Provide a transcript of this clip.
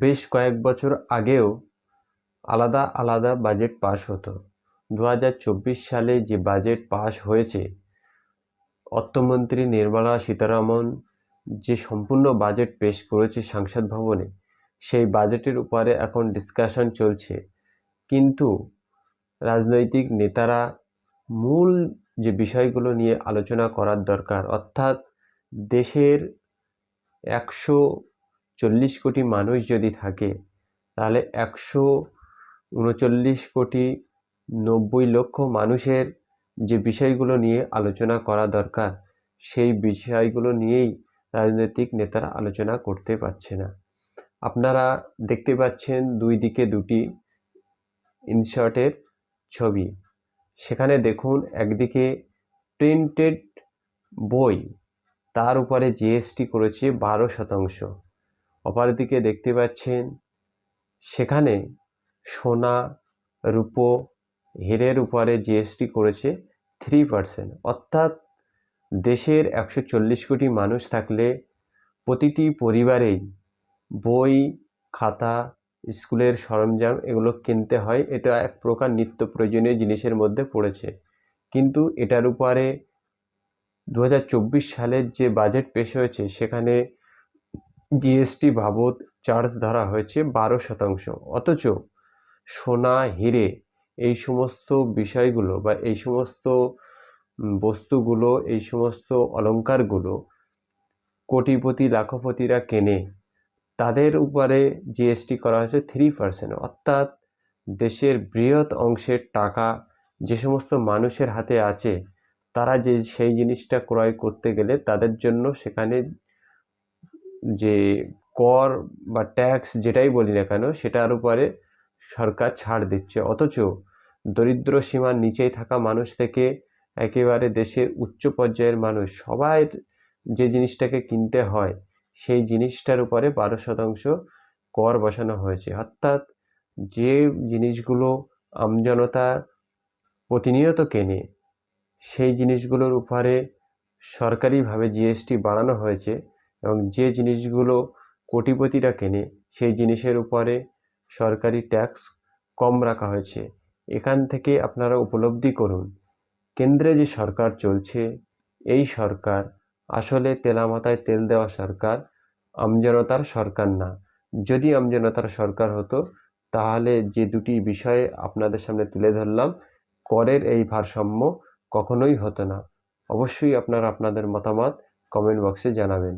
বেশ কয়েক বছর আগেও আলাদা আলাদা বাজেট পাস হতো। দু হাজার চব্বিশ সালে যে বাজেট পাস হয়েছে, অর্থমন্ত্রী নির্মলা সীতারামন যে সম্পূর্ণ বাজেট পেশ করেছে সংসদ ভবনে, সেই বাজেটের উপরে এখন ডিসকাশন চলছে। কিন্তু রাজনৈতিক নেতারা মূল যে বিষয়গুলো নিয়ে আলোচনা করার দরকার, অর্থাৎ দেশের একশো চল্লিশ কোটি মানুষ যদি থাকে, তাহলে একশো উনচল্লিশ কোটি নব্বই লক্ষ মানুষের যে বিষয়গুলো নিয়ে আলোচনা করা দরকার, সেই বিষয়গুলো নিয়েই রাজনৈতিক নেতারা আলোচনা করতে পারছে না। আপনারা দেখতে পাচ্ছেন দুই দিকে দুটি ইনশর্টের ছবি। সেখানে দেখুন একদিকে প্রিন্টেড বই, তার উপরে জিএসটি করেছে বারো শতাংশ। অপরদিকে দেখতে পাচ্ছেন। সেখানে সোনা, রূপো, হীরের উপরে জিএসটি করেছে থ্রি পার্সেন্ট অর্থাৎ দেশের একশো চল্লিশ কোটি মানুষ থাকলে প্রতিটি পরিবারেই বই, খাতা, স্কুলের সরঞ্জাম এগুলো কিনতে হয়। এটা এক প্রকার নিত্য প্রয়োজনীয় জিনিসের মধ্যে পড়েছে। কিন্তু এটার উপরে দু হাজার চব্বিশ সালের যে বাজেট পেশ হয়েছে, সেখানে জিএসটি বাবদ চার্জ ধরা হয়েছে বারো শতাংশ। অথচ সোনা, হিরে এই সমস্ত বিষয়গুলো বা এই সমস্ত বস্তুগুলো, এই সমস্ত অলঙ্কারগুলো কোটিপতি, লাখপতিরা কেনে, তাদের উপরে জিএসটি করা হয়েছে থ্রি পার্সেন্ট অর্থাৎ দেশের বৃহৎ অংশের টাকা যে সমস্ত মানুষের হাতে আছে, তারা যে সেই জিনিসটা ক্রয় করতে গেলে তাদের জন্য সেখানে যে কর বা ট্যাক্স যেটাই বলি না কেন, সেটার উপরে সরকার ছাড় দিচ্ছে। অথচ দরিদ্র সীমার নিচেই থাকা মানুষ থেকে একেবারে দেশের উচ্চ পর্যায়ের মানুষ, সবাই যে জিনিসটাকে কিনতে হয়, সেই জিনিসটার উপরে বারো শতাংশ কর বসানো হয়েছে। অর্থাৎ যে জিনিসগুলো আমজনতা প্রতিনিয়ত কেনে, সেই জিনিসগুলোর উপরে সরকারিভাবে জিএসটি বাড়ানো হয়েছে। এবং যে জিনিসগুলো কোটিপতিরা কেনে, সেই জিনিসের উপরে সরকারি ট্যাক্স কম রাখা হয়েছে। এখান থেকে আপনারা উপলব্ধি করুন, কেন্দ্রে যে সরকার চলছে, এই সরকার আসলে তেলামাথায় তেল দেওয়া সরকার, আমজনতার সরকার না। যদি আমজনতার সরকার হতো, তাহলে যে দুটি বিষয়ে আপনাদের সামনে তুলে ধরলাম, করের এই ভারসাম্য কখনোই হতো না। অবশ্যই আপনারা আপনাদের মতামত কমেন্ট বক্সে জানাবেন।